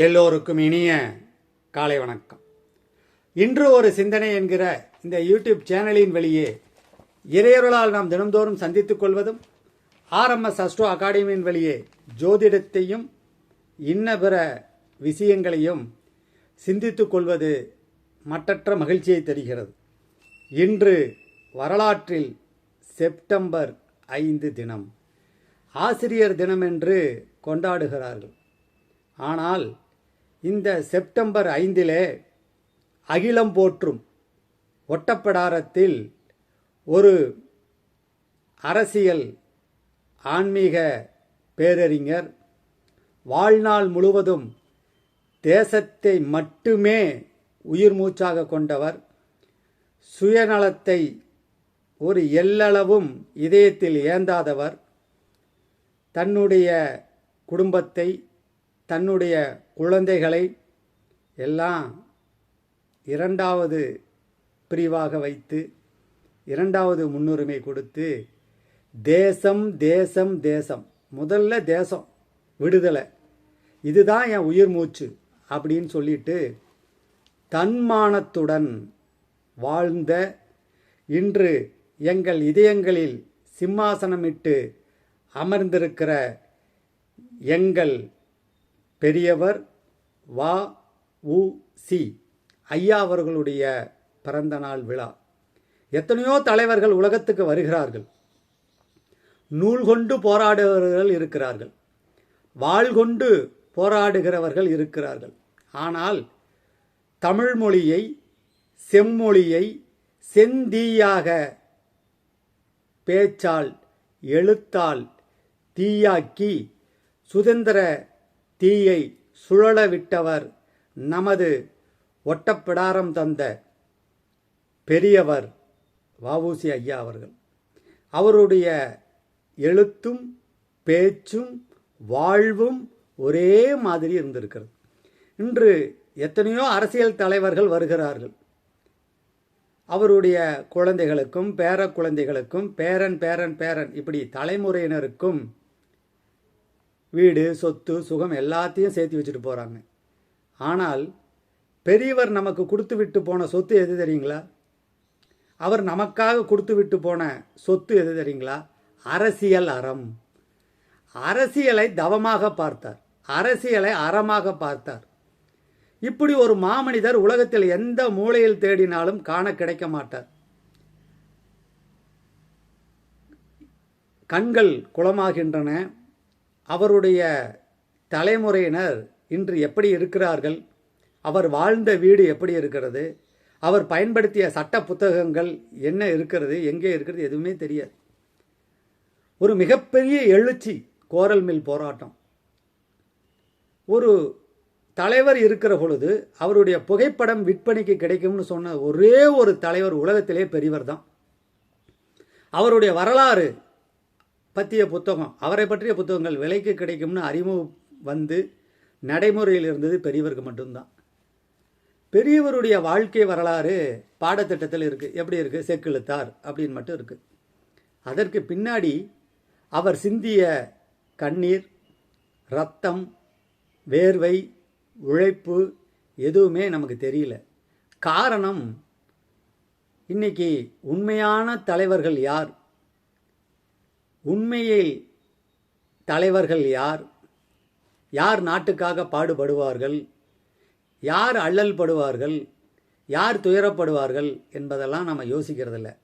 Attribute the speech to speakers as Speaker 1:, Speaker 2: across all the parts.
Speaker 1: எல்லோருக்கும் இனிய காலை வணக்கம். இன்று ஒரு சிந்தனை என்கிற இந்த யூடியூப் சேனலின் வெளியே இறையொருளால் நாம் தினந்தோறும் சந்தித்துக் கொள்வதும் ஆர்எம்எஸ் அஸ்ட்ரோ அகாடமியின் வெளியே ஜோதிடத்தையும் இன்ன பிற விஷயங்களையும் சிந்தித்துக் கொள்வது மற்றற்ற மகிழ்ச்சியை தருகிறது. இன்று வரலாற்றில் செப்டம்பர் ஐந்து தினம். ஆசிரியர் தினம் என்று கொண்டாடுகிறார்கள். ஆனால் இந்த செப்டம்பர் ஐந்திலே அகிலம் போற்றும் ஒட்டப்படாரத்தில் ஒரு அரசியல் ஆன்மீக பேரறிஞர் வாழ்நாள் முழுவதும் தேசத்தை மட்டுமே உயிர் மூச்சாக கொண்டவர். சுயநலத்தை ஒரு எல்லளவும் இதயத்தில் ஏந்தாதவர். தன்னுடைய குடும்பத்தை தன்னுடைய குழந்தைகளை எல்லாம் இரண்டாவது பிரிவாக வைத்து இரண்டாவது முன்னுரிமை கொடுத்து தேசம் தேசம் தேசம். முதல்ல தேசம் விடுதலை. இதுதான் என் உயிர் மூச்சு அப்படின்னு சொல்லிட்டு தன்மானத்துடன் வாழ்ந்த இன்று எங்கள் இதயங்களில் சிம்மாசனமிட்டு அமர்ந்திருக்கிற எங்கள் பெரியவர் வா உ சி. ஐயா அவர்களுடைய பிறந்த நாள் விழா. எத்தனையோ தலைவர்கள் உலகத்துக்கு வருகிறார்கள். நூல் கொண்டு போராடுபவர்கள் இருக்கிறார்கள். வாள் கொண்டு போராடுகிறவர்கள் இருக்கிறார்கள். ஆனால் தமிழ் மொழியை செம்மொழியை செந்தீயாக பேச்சால் எழுத்தால் தீயாக்கி சுதந்திர தீயை சுழல விட்டவர் நமது ஒட்டப்பிடாரம் தந்த பெரியவர் வவுசி ஐயா அவர்கள். அவருடைய எழுத்தும் பேச்சும் வாழ்வும் ஒரே மாதிரி இருந்திருக்கிறது. இன்று எத்தனையோ அரசியல் தலைவர்கள் வருகிறார்கள். அவருடைய குழந்தைகளுக்கும் பேர குழந்தைகளுக்கும் பேரன் பேரன் பேரன் இப்படி தலைமுறையினருக்கும் வீடு சொத்து சுகம் எல்லாத்தையும் சேர்த்து வச்சுட்டு போகிறாங்க ஆனால் பெரியவர் நமக்கு கொடுத்து விட்டு போன சொத்து எது தெரியுங்களா? அவர் நமக்காக கொடுத்து விட்டு போன சொத்து எது தெரியுங்களா? அரசியல் அறம். அரசியலை தவமாக பார்த்தார். அரசியலை அறமாக பார்த்தார். இப்படி ஒரு மாமனிதர் உலகத்தில் எந்த மூலையில் தேடினாலும் காண கிடைக்க மாட்டார். கண்கள் குளமாகின்றன அவருடைய தலைமுறையினர் இன்று எப்படி இருக்கிறார்கள்? அவர் வாழ்ந்த வீடு எப்படி இருக்கிறது? அவர் பயன்படுத்திய சட்ட புத்தகங்கள் என்ன இருக்கிறது? எங்கே இருக்கிறது? எதுவுமே தெரியாது. ஒரு மிகப்பெரிய எழுச்சி கோரல் மில் போராட்டம். ஒரு தலைவர் இருக்கிற பொழுது அவருடைய புகைப்படம் விற்பனைக்கு கிடைக்கும்னு சொன்ன ஒரே ஒரு தலைவர் உலகத்திலே பெரியவர் தான். அவருடைய வரலாறு பற்றிய புத்தகம் அவரை பற்றிய புத்தகங்கள் விலைக்கு கிடைக்கும்னு அறிமுகம் வந்து நடைமுறையில் இருந்தது பெரியவருக்கு மட்டும்தான். பெரியவருடைய வாழ்க்கை வரலாறு பாடத்திட்டத்தில் இருக்குது எப்படி இருக்குது செக்கிழுத்தார் அப்படின்னு மட்டும் இருக்குது அதற்கு பின்னாடி அவர் சிந்திய கண்ணீர் ரத்தம் வேர்வை உழைப்பு எதுவுமே நமக்கு தெரியல. காரணம் இன்னைக்கு உண்மையான தலைவர்கள் யார்? உண்மையில் தலைவர்கள் யார்? யார் நாட்டுக்காக பாடுபடுவார்கள்? யார் அல்லல் படுவார்கள்? யார் துயரப்படுவார்கள் என்பதெல்லாம் நம்ம யோசிக்கிறதில்ல.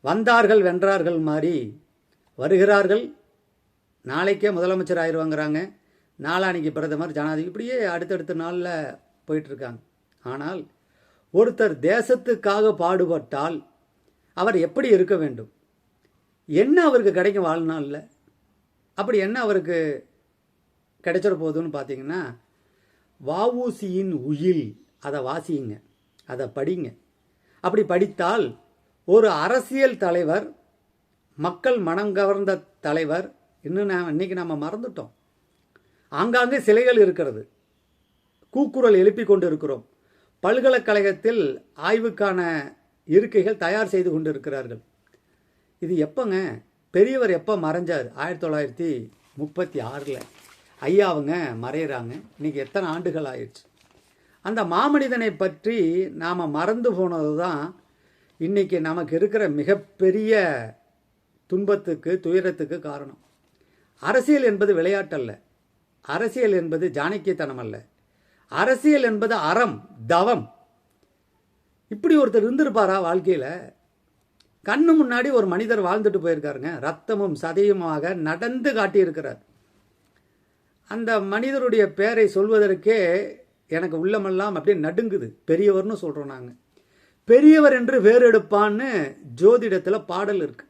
Speaker 1: வந்தார்கள் வென்றார்கள் மாதிரி வருகிறார்கள். நாளைக்கே முதலமைச்சர் ஆயிடுவாங்கிறாங்க நாளானிக்கு பிரதமர் ஜனாதிபதி இப்படியே அடுத்தடுத்த நாளில் போயிட்டுருக்காங்க. ஆனால் ஒருத்தர் தேசத்துக்காக பாடுபட்டால் அவர் எப்படி இருக்க வேண்டும்? என்ன அவருக்கு கிடைக்கும் வாழ்நாளில்? அப்படி என்ன அவருக்கு கிடைச்சிட போகுதுன்னு பார்த்தீங்கன்னா வவுசியின் உயில். அதை வாசியுங்க அதை படிங்க. அப்படி படித்தால் ஒரு அரசியல் தலைவர் மக்கள் மனம் கவர்ந்த தலைவர் இன்னும் நான் இன்னைக்கு நம்ம மறந்துட்டோம். ஆங்காங்கே சிலைகள் இருக்கிறது. கூக்குரல் எழுப்பி கொண்டு இருக்கிறோம் பல்கலைக்கழகத்தில் ஆய்வுக்கான இருக்கைகள் தயார் செய்து கொண்டு இருக்கிறார்கள் இது எப்போங்க? பெரியவர் எப்போ மறைஞ்சார்? ஆயிரத்தி தொள்ளாயிரத்தி முப்பத்தி ஆறில். ஐயா அவங்க மறையிறாங்க. இன்னைக்கு எத்தனை ஆண்டுகள் ஆயிடுச்சு? அந்த மாமனிதனை பற்றி நாம் மறந்து போனது தான் இன்றைக்கி நமக்கு இருக்கிற மிகப்பெரிய துன்பத்துக்கு துயரத்துக்கு காரணம். அரசியல் என்பது விளையாட்டல்ல. அரசியல் என்பது ஜானக்கியத்தனம் அல்ல. அரசியல் என்பது அறம் தவம். இப்படி ஒருத்தர் இருந்திருப்பாரா வாழ்க்கையில்? கண்ணு முன்னாடி ஒரு மனிதர் வாழ்ந்துட்டு போயிருக்காருங்க. ரத்தமும் சதையுமாக நடந்து காட்டியிருக்கிறார். அந்த மனிதருடைய பெயரை சொல்வதற்கே எனக்கு உள்ளமெல்லாம் அப்படியே நடுங்குது. பெரியவர்னு சொல்கிறோம் நாங்கள் பெரியவர் என்று வேறு எடுப்பான்னு ஜோதிடத்தில் பாடல் இருக்கு.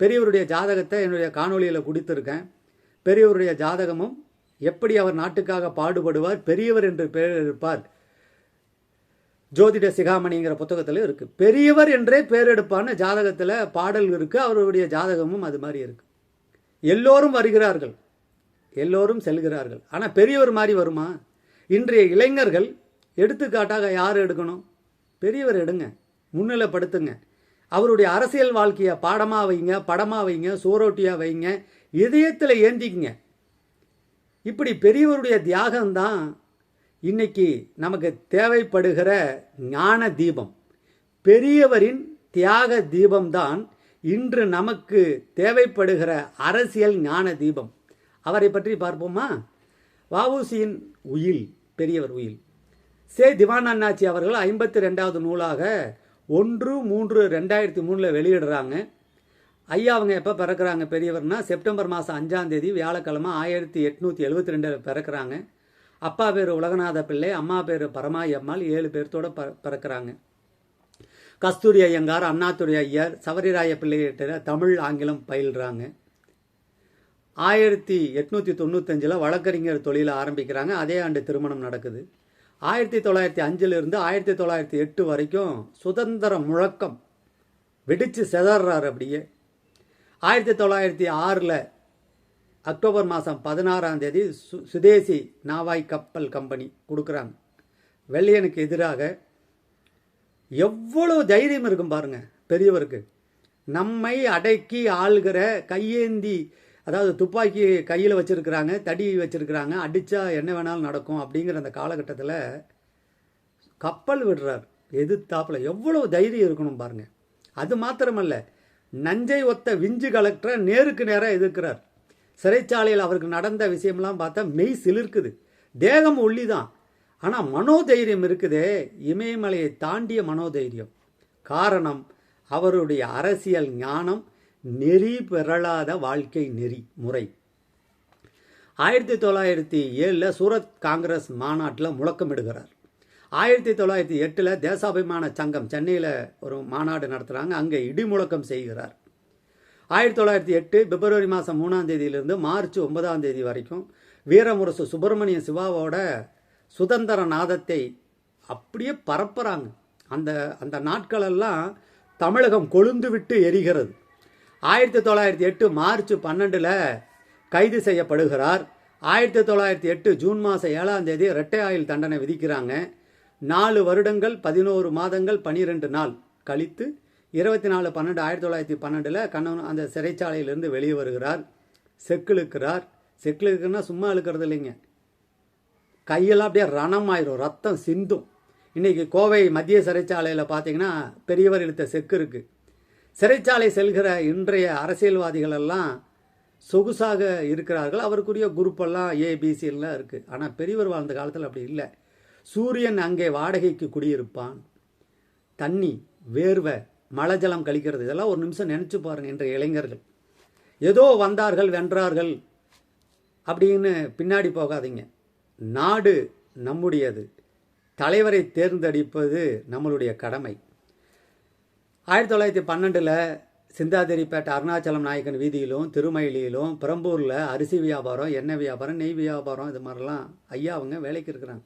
Speaker 1: பெரியவருடைய ஜாதகத்தை என்னுடைய காணொளியில் கொடுத்துருக்கேன். பெரியவருடைய ஜாதகமும் எப்படி அவர் நாட்டுக்காக பாடுபடுவார் பெரியவர் என்று பெயர் இருப்பார் ஜோதிட சிகாமணிங்கிற புத்தகத்தில் இருக்குது பெரியவர் என்றே பேரெடுப்பான ஜாதகத்தில் பாடல் இருக்குது அவருடைய ஜாதகமும் அது மாதிரி இருக்குது எல்லோரும் வருகிறார்கள். எல்லோரும் செல்கிறார்கள். ஆனால் பெரியவர் மாதிரி வருமா? இன்றைய இளைஞர்கள் எடுத்துக்காட்டாக யார் எடுக்கணும்? பெரியவர் எடுங்க. முன்னிலைப்படுத்துங்க. அவருடைய அரசியல் வாழ்க்கையை பாடமாக வைங்க படமாக வைங்க சோரோட்டியாக வைங்க இதயத்தில் ஏந்திக்குங்க. இப்படி பெரியவருடைய தியாகம்தான் இன்னைக்கு நமக்கு தேவைப்படுகிற ஞான தீபம். பெரியவரின் தியாக தீபம்தான் இன்று நமக்கு தேவைப்படுகிற அரசியல் ஞான தீபம். அவரை பற்றி பார்ப்போமா? வவுசியின் உயில் பெரியவர் உயில். சே திவான் அண்ணாச்சி அவர்கள் ஐம்பத்தி ரெண்டாவது நூலாக ஒன்று மூன்று ரெண்டாயிரத்தி மூணில் வெளியிடுறாங்க. ஐயா அவங்க எப்போ பிறக்கிறாங்க? பெரியவர்னா செப்டம்பர் மாதம் அஞ்சாம் தேதி வியாழக்கிழமை ஆயிரத்தி எட்நூற்றி எழுபத்தி ரெண்டில் பிறக்கிறாங்க. அப்பா பேர் உலகநாத பிள்ளை அம்மா பேர் பரமாயி அம்மாள் ஏழு பேர்த்தோட ப பிறக்கிறாங்க. கஸ்தூரி ஐயங்கார் அண்ணாத்துறை ஐயர் சவரிராய பிள்ளைகிட்ட தமிழ் ஆங்கிலம் பயில்றாங்க. ஆயிரத்தி எட்நூற்றி தொண்ணூத்தஞ்சில் வழக்கறிஞர் தொழிலை ஆரம்பிக்கிறாங்க. அதே ஆண்டு திருமணம் நடக்குது. ஆயிரத்தி தொள்ளாயிரத்தி அஞ்சிலிருந்து ஆயிரத்தி தொள்ளாயிரத்தி எட்டு வரைக்கும் சுதந்திர முழக்கம் வெடித்து செதறார் அப்படியே. ஆயிரத்தி தொள்ளாயிரத்தி ஆறில் அக்டோபர் மாதம் பதினாறாம் தேதி சு சுதேசி நாவாய் கப்பல் கம்பெனி கொடுக்குறாங்க. வெள்ளையனுக்கு எதிராக எவ்வளோ தைரியம் இருக்கும் பாருங்கள் பெரியவருக்கு. நம்மை அடக்கி ஆள்கிற கையேந்தி அதாவது துப்பாக்கி கையில் வச்சுருக்கிறாங்க தடி வச்சுருக்கிறாங்க அடித்தா என்ன வேணாலும் நடக்கும் அப்படிங்கிற அந்த காலகட்டத்தில் கப்பல் விடுறார். எதிர்த்தாப்புல எவ்வளோ தைரியம் இருக்கணும் பாருங்கள் அது மாத்திரமல்ல நஞ்சை ஒத்த விஞ்சு கலெக்டரை நேருக்கு நேராக எதிர்க்கிறார். சிறைச்சாலையில் அவருக்கு நடந்த விஷயம்லாம் பார்த்தா மெய் சிலிர்க்குது. தேகம் ஒல்லி தான் ஆனால் மனோதைரியம் இருக்குதே. இமயமலையை தாண்டிய மனோதைரியம். காரணம் அவருடைய அரசியல் ஞானம் நெறி பெறலாத வாழ்க்கை நெறி முறை. ஆயிரத்தி தொள்ளாயிரத்தி ஏழில் சூரத் காங்கிரஸ் மாநாட்டில் முழக்கமிடுகிறார். ஆயிரத்தி தொள்ளாயிரத்தி எட்டில் தேசாபிமான சங்கம் சென்னையில் ஒரு மாநாடு நடத்துகிறாங்க அங்கே இடி முழக்கம் செய்கிறார். ஆயிரத்தி தொள்ளாயிரத்தி எட்டு பிப்ரவரி மாதம் மூணாம் தேதியிலிருந்து மார்ச் ஒன்பதாம் தேதி வரைக்கும் வீரமுரசு சுப்பிரமணிய சிவாவோட சுதந்திர நாதத்தை அப்படியே பரப்புகிறாங்க அந்த அந்த நாட்களெல்லாம் தமிழகம் கொழுந்து விட்டு எரிகிறது. ஆயிரத்தி தொள்ளாயிரத்தி எட்டு மார்ச் பன்னெண்டில் கைது செய்யப்படுகிறார். ஆயிரத்தி தொள்ளாயிரத்தி எட்டு ஜூன் மாதம் ஏழாம் தேதி இரட்டை ஆயுள் தண்டனை விதிக்கிறாங்க. நாலு வருடங்கள் பதினோரு மாதங்கள் பனிரெண்டு நாள் கழித்து இருபத்தி நாலு பன்னெண்டு ஆயிரத்தி தொள்ளாயிரத்தி பன்னெண்டில் கண்ணன் அந்த சிறைச்சாலையிலிருந்து வெளியே வருகிறார். செக்கிழுக்கிறார். செக்கிழுக்குன்னா சும்மா இழுக்கிறது இல்லைங்க. கையெல்லாம் அப்படியே ரணமாயிரும். ரத்தம் சிந்தும். இன்றைக்கி கோவை மத்திய சிறைச்சாலையில் பார்த்தீங்கன்னா பெரியவர் இழுத்த செக்கு இருக்குது சிறைச்சாலை செல்கிற இன்றைய அரசியல்வாதிகள் எல்லாம் சொகுசாக இருக்கிறார்கள். அவருக்குரிய குரூப்பெல்லாம் ஏபிசிலாம் இருக்குது ஆனால் பெரியவர் வாழ்ந்த காலத்தில் அப்படி இல்லை. சூரியன் அங்கே வாடகைக்கு குடியிருப்பான். தண்ணி வேர்வை மழை ஜலம் கழிக்கிறது. இதெல்லாம் ஒரு நிமிஷம் நினச்சி பாருங்க இன்றைய இளைஞர்கள். ஏதோ வந்தார்கள் வென்றார்கள் அப்படின்னு பின்னாடி போகாதீங்க. நாடு நம்முடையது. தலைவரை தேர்ந்தெடுப்பது நம்மளுடைய கடமை. ஆயிரத்தி தொள்ளாயிரத்தி பன்னெண்டில் சிந்தாதிரிப்பேட்டை அருணாச்சலம் நாயக்கன் வீதியிலும் திருமயிலியிலும் பெரம்பூரில் அரிசி வியாபாரம் எண்ணெய் வியாபாரம் நெய் வியாபாரம் இது மாதிரிலாம் ஐயா அவங்க வேலைக்கு இருக்கிறாங்க.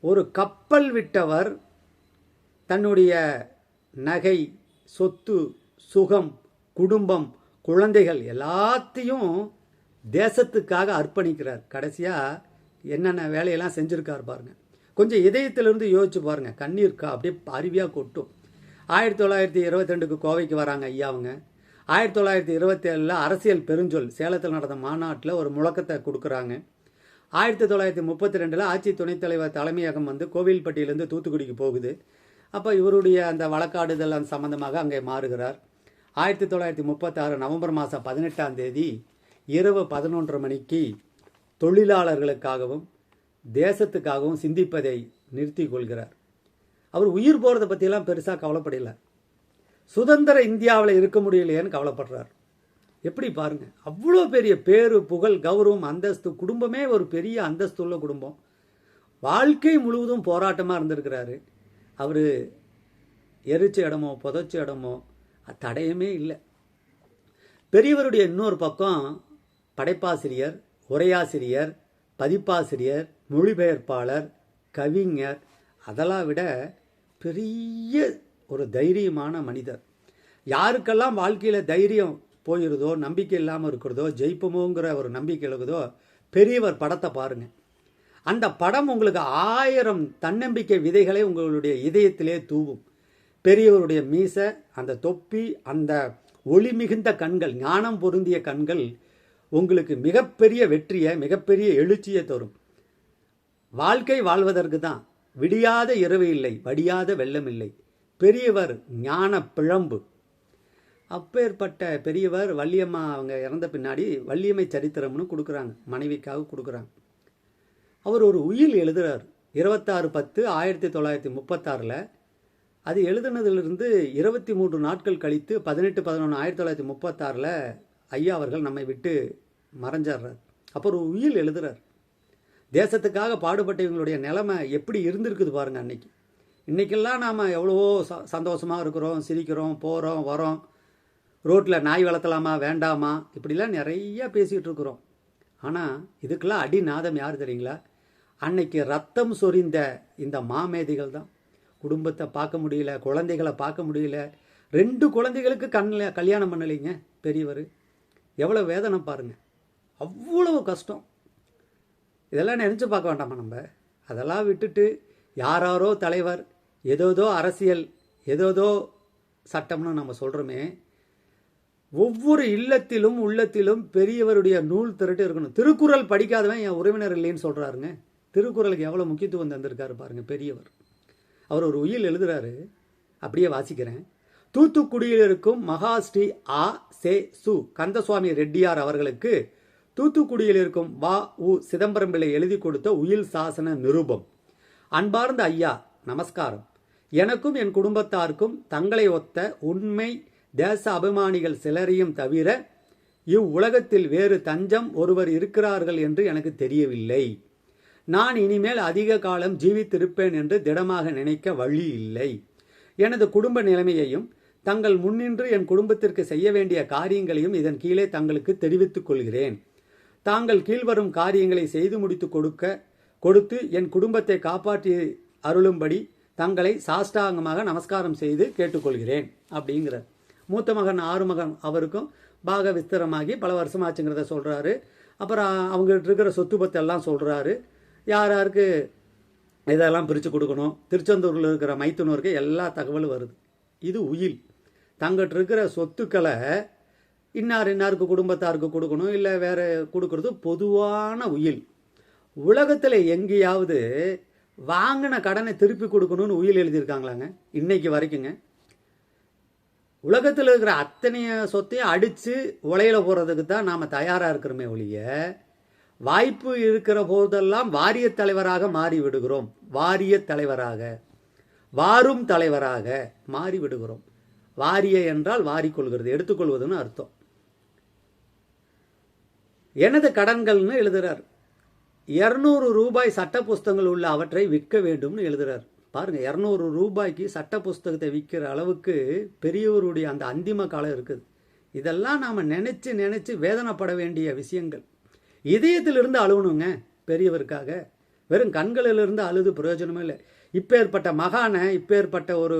Speaker 1: ஒரு கப்பல் விட்டவர் தன்னுடைய நகை சொத்து சுகம் குடும்பம் குழந்தைகள் எல்லாத்தையும் தேசத்துக்காக அர்ப்பணிக்கிறார். கடைசியாக என்னென்ன வேலையெல்லாம் செஞ்சுருக்கார் பாருங்கள் கொஞ்சம் இதயத்திலிருந்து யோசிச்சு பாருங்கள் கண்ணீர் கா அப்படியே அருவியாக கொட்டும். ஆயிரத்தி தொள்ளாயிரத்தி இருபத்தி ரெண்டுக்கு கோவைக்கு வராங்க ஐயா அவங்க. ஆயிரத்தி தொள்ளாயிரத்தி இருபத்தேழில் அரசியல் பெருஞ்சொல் சேலத்தில் நடந்த மாநாட்டில் ஒரு முழக்கத்தை கொடுக்குறாங்க. ஆயிரத்தி தொள்ளாயிரத்தி முப்பத்தி ரெண்டில் ஆட்சி துணைத் தலைவர் தலைமையகம் வந்து கோவில்பட்டியிலேருந்து தூத்துக்குடிக்கு போகுது. அப்போ இவருடைய அந்த வழக்காடுதல் அந்த சம்பந்தமாக அங்கே மாறுகிறார். ஆயிரத்தி தொள்ளாயிரத்தி முப்பத்தாறு நவம்பர் மாதம் பதினெட்டாம் தேதி இரவு பதினொன்று மணிக்கு தொழிலாளர்களுக்காகவும் தேசத்துக்காகவும் சிந்திப்பதை நிறுத்தி கொள்கிறார். அவர் உயிர் போகிறத பற்றியெல்லாம் பெருசாக கவலைப்படல. சுதந்திர இந்தியாவில் இருக்க முடியலையேன்னு கவலைப்படுறார். எப்படி பாருங்கள் அவ்வளோ பெரிய பேரு புகழ் கௌரவம் அந்தஸ்து குடும்பமே ஒரு பெரிய அந்தஸ்து உள்ள குடும்பம். வாழ்க்கை முழுவதும் போராட்டமாக இருந்திருக்கிறாரு. அவர் எரிச்ச இடமோ புதைச்ச இடமோ தடையுமே இல்லை. பெரியவருடைய இன்னொரு பக்கம் படைப்பாசிரியர் உரையாசிரியர் பதிப்பாசிரியர் மொழிபெயர்ப்பாளர் கவிஞர் அதெல்லாம் விட பெரிய ஒரு தைரியமான மனிதர். யாருக்கெல்லாம் வாழ்க்கையில் தைரியம் போயிருதோ நம்பிக்கை இல்லாமல் இருக்கிறதோ ஜெயிப்போமோங்கிற ஒரு நம்பிக்கை இருக்குதோ பெரியவர் படத்தை பாருங்கள் அந்த படம் உங்களுக்கு ஆயிரம் தன்னம்பிக்கை விதைகளை உங்களுடைய இதயத்திலே தூவும். பெரியவருடைய மீசை அந்த தொப்பி அந்த ஒளி மிகுந்த கண்கள் ஞானம் பொருந்திய கண்கள் உங்களுக்கு மிகப்பெரிய வெற்றியை மிகப்பெரிய எழுச்சியை தரும். வாழ்க்கை வாழ்வதற்கு தான். விடியாத இரவு இல்லை வடியாத வெள்ளம் இல்லை. பெரியவர் ஞான பிழம்பு. அப்பேற்பட்ட பெரியவர் வள்ளியம்மா அவங்க இறந்த பின்னாடி வள்ளியம்மை சரித்திரம்னு கொடுக்குறாங்க. மனைவிக்காக கொடுக்குறாங்க. அவர் ஒரு உயில் எழுதுறார். இருபத்தாறு பத்து ஆயிரத்தி தொள்ளாயிரத்தி முப்பத்தாறில் அது எழுதுனதிலிருந்து இருபத்தி மூன்று நாட்கள் கழித்து பதினெட்டு பதினொன்று ஆயிரத்தி தொள்ளாயிரத்தி முப்பத்தாறில் ஐயா அவர்கள் நம்மை விட்டு மறைஞ்சிடுறார் அப்போ ஒரு உயில் எழுதுகிறார் தேசத்துக்காக பாடுபட்டவங்களுடைய நிலைமை எப்படி இருந்திருக்குது பாருங்கள் அன்னைக்கு. இன்றைக்கெல்லாம் நாம் எவ்வளவோ ச சந்தோஷமாக இருக்கிறோம் சிரிக்கிறோம் போகிறோம் வரோம். ரோட்டில் நாய் வளர்த்தலாமா வேண்டாமா? இப்படிலாம் நிறைய பேசிகிட்டு இருக்கிறோம். ஆனால் இதுக்கெல்லாம் அடிநாதம் யார் தெரியுங்களா? அன்னைக்கு ரத்தம் சொரிந்த இந்த மாமேதிகள் தான் குடும்பத்தை பார்க்க முடியல குழந்தைகளை பார்க்க முடியல. ரெண்டு குழந்தைகளுக்கு கண்ணில் கல்யாணம் பண்ணலைங்க பெரியவர். எவ்வளோ வேதனை பாருங்கள் அவ்வளவு கஷ்டம். இதெல்லாம் நினச்சி பார்க்க வேண்டாமா நம்ம? அதெல்லாம் விட்டுட்டு யாராரோ தலைவர் ஏதோதோ அரசியல் ஏதோதோ சட்டம்னு நம்ம சொல்கிறோமே ஒவ்வொரு இல்லத்திலும் உள்ளத்திலும் பெரியவருடைய நூல் திரட்டு இருக்கணும். திருக்குறள் படிக்காதவன் என் உறவினர் இல்லைன்னு சொல்கிறாருங்க திருக்குறளுக்கு எவ்வளோ முக்கியத்துவம் தந்திருக்காரு பாருங்க பெரியவர். அவர் ஒரு உயில் எழுதுறாரு. அப்படியே வாசிக்கிறேன். தூத்துக்குடியில் இருக்கும் மகாஸ்ரீ ஆ சே சு கந்தசுவாமி ரெட்டியார் அவர்களுக்கு தூத்துக்குடியில் இருக்கும் வா உ சிதம்பரம் பிள்ளை எழுதி கொடுத்த உயில் சாசன நிருபம். அன்பார்ந்த ஐயா நமஸ்காரம். எனக்கும் என் குடும்பத்தாருக்கும் தங்களை ஒத்த உண்மை தேச அபிமானிகள் சிலரையும் தவிர இவ்வுலகத்தில் வேறு தஞ்சம் ஒருவர் இருக்கிறார்கள் என்று எனக்கு தெரியவில்லை. நான் இனிமேல் அதிக காலம் ஜீவித்திருப்பேன் என்று திடமாக நினைக்க வழி இல்லை. எனது குடும்ப நிலைமையையும் தங்கள் முன்னின்று என் குடும்பத்திற்கு செய்ய வேண்டிய காரியங்களையும் இதன் கீழே தங்களுக்கு தெரிவித்துக் கொள்கிறேன். தாங்கள் கீழ்வரும் காரியங்களை செய்து முடித்து கொடுக்க கொடுத்து என் குடும்பத்தை காப்பாற்றி அருளும்படி தங்களை சாஷ்டாங்கமாக நமஸ்காரம் செய்து கேட்டுக்கொள்கிறேன் அப்படிங்கிறார். மூத்த மகன் ஆறு மகன் அவருக்கும் பாக விஸ்தரமாகி பல வருஷமாச்சுங்கிறத சொல்கிறாரு அப்புறம் அவங்ககிட்ட இருக்கிற சொத்து பத்தெல்லாம் சொல்கிறாரு யார் யாருக்கு இதெல்லாம் பிரித்து கொடுக்கணும்? திருச்செந்தூரில் இருக்கிற மைத்துனருக்கு எல்லா தகவலும் வருது. இது உயில். தங்கிட்ட இருக்கிற சொத்துக்களை இன்னார் இன்னாருக்கு குடும்பத்தாருக்கு கொடுக்கணும்? இல்லை வேறு கொடுக்கறது பொதுவான உயில். உலகத்தில் எங்கேயாவது வாங்கின கடனை திருப்பி கொடுக்கணும்னு உயில் எழுதியிருக்காங்களாங்க? இன்னைக்கு வரைக்குங்க. உலகத்தில் இருக்கிற அத்தனைய சொத்தையும் அடித்து உலையில போகிறதுக்கு தான் நாம் தயாராக இருக்கிறோமே ஒழிய வாய்ப்பு இருக்கிற போதெல்லாம் வாரிய தலைவராக மாறி விடுகிறோம் வாரிய தலைவராக. வாரும் தலைவராக மாறிவிடுகிறோம். வாரிய என்றால் வாரிக்கொள்கிறது எடுத்துக்கொள்வதுன்னு அர்த்தம். எனது கடன்கள்னு எழுதுறார். இரநூறு ரூபாய் சட்ட புஸ்தகங்கள் உள்ள அவற்றை விற்க வேண்டும்னு எழுதுறார். பாருங்க இரநூறு ரூபாய்க்கு சட்ட புஸ்தகத்தை விற்கிற அளவுக்கு பெரியவருடைய அந்த அந்திம காலம் இருக்குது. இதெல்லாம் நாம் நினச்சி நினச்சி வேதனைப்பட வேண்டிய விஷயங்கள். இதயத்திலிருந்து அழுவணுங்க பெரியவருக்காக. வெறும் கண்களிலிருந்து அழுது பிரயோஜனமே இல்லை. இப்பேற்பட்ட மகானை இப்பேற்பட்ட ஒரு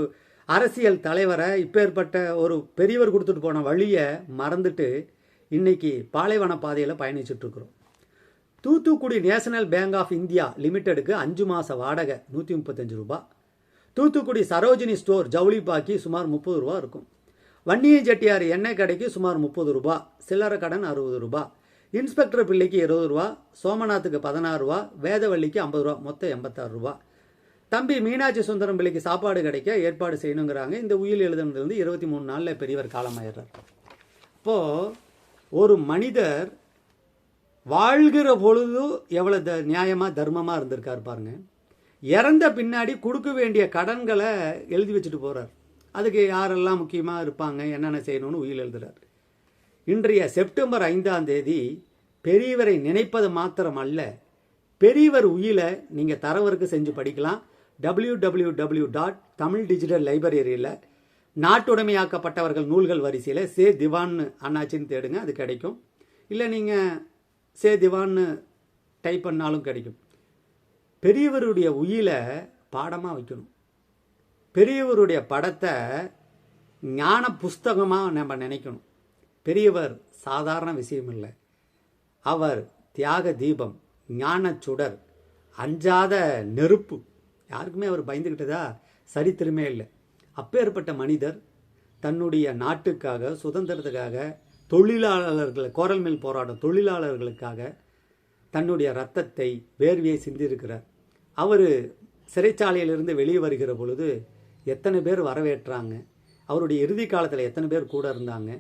Speaker 1: அரசியல் தலைவரை இப்பேற்பட்ட ஒரு பெரியவர் கொடுத்துட்டு போன வழியை மறந்துட்டு இன்னைக்கு பாலைவன பாதையில் பயணிச்சுட்ருக்குறோம் Thoothukudi national bank of India லிமிட்டெடுக்கு அஞ்சு மாத வாடகை நூற்றி முப்பத்தஞ்சு ரூபா தூத்துக்குடி சரோஜினி ஸ்டோர் ஜவுளி பாக்கி சுமார் முப்பது ரூபா இருக்கும். வன்னிய செட்டியார் எண்ணெய் கடைக்கு சுமார் முப்பது ரூபா சில்லறை கடன் அறுபது ரூபா இன்ஸ்பெக்டர் பிள்ளைக்கு இருபது ரூபா சோமநாத்துக்கு பதினாறு ரூபா வேதவள்ளிக்கு ஐம்பது ரூபா மொத்தம் எண்பத்தாறு ரூபா. தம்பி மீனாட்சி சுந்தரம் பிள்ளைக்கு சாப்பாடு கிடைக்க ஏற்பாடு செய்யணுங்கிறாங்க. இந்த உயில் எழுதுனதுலேருந்து இருபத்தி மூணு நாளில் பெரியவர் காலமாயிடுறார். அப்போது ஒரு மனிதர் வாழ்கிற பொழுது எவ்வளோ த நியாயமாக தர்மமாக இருந்திருக்கார் பாருங்க. இறந்த பின்னாடி கொடுக்க வேண்டிய கடன்களை எழுதி வச்சுட்டு போகிறார் அதுக்கு யாரெல்லாம் முக்கியமாக இருப்பாங்க என்னென்ன செய்யணும்னு உயில் எழுதுறார். இன்றைய செப்டம்பர் ஐந்தாம் தேதி பெரியவரை நினைப்பது மாத்திரம் அல்ல பெரியவர் உயில நீங்கள் தரவருக்கு செஞ்சு படிக்கலாம். W W W dot Tamil digital லைப்ரரியில் நாட்டுடைமையாக்கப்பட்டவர்கள் நூல்கள் வரிசையில் சே திவான்னு அண்ணாச்சின்னு தேடுங்க அது கிடைக்கும். இல்லை நீங்கள் சே திவான்னு டைப் பண்ணாலும் கிடைக்கும். பெரியவருடைய உயில பாடமாக வைக்கணும். பெரியவருடைய படத்தை ஞான புஸ்தகமாக நம்ம நினைக்கணும். பெரியவர் சாதாரண விஷயம் இல்லை அவர் தியாக தீபம் ஞான சுடர் அஞ்சாத நெருப்பு. யாருக்குமே அவர் பயந்துக்கிட்டதா சரித்திரமே இல்லை. அப்பேற்பட்ட மனிதர் தன்னுடைய நாட்டுக்காக சுதந்திரத்துக்காக தொழிலாளர்களை கோரல் மேல் போராடும் தொழிலாளர்களுக்காக தன்னுடைய ரத்தத்தை வேர்வியை சிந்தியிருக்கிறார் அவர் சிறைச்சாலையிலிருந்து வெளியே வருகிற பொழுது எத்தனை பேர் வரவேற்றாங்க? அவருடைய இறுதி காலத்தில் எத்தனை பேர் கூட இருந்தாங்க?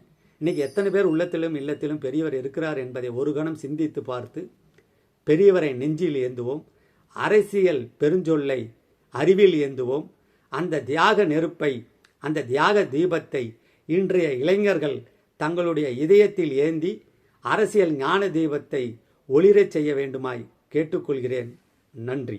Speaker 1: இன்னைக்கு எத்தனை பேர் உள்ளத்திலும் இல்லத்திலும் பெரியவர் இருக்கிறார் என்பதை ஒரு கணம் சிந்தித்து பார்த்து பெரியவரை நெஞ்சில் ஏந்துவோம் அரசியல் பெருஞ்சொல்லை அறிவில் ஏந்துவோம் அந்த தியாக நெருப்பை அந்த தியாக தீபத்தை இன்றைய இளைஞர்கள் தங்களுடைய இதயத்தில் ஏந்தி அரசியல் ஞான தீபத்தை ஒளிரச் செய்ய வேண்டுமாய் கேட்டுக்கொள்கிறேன். நன்றி.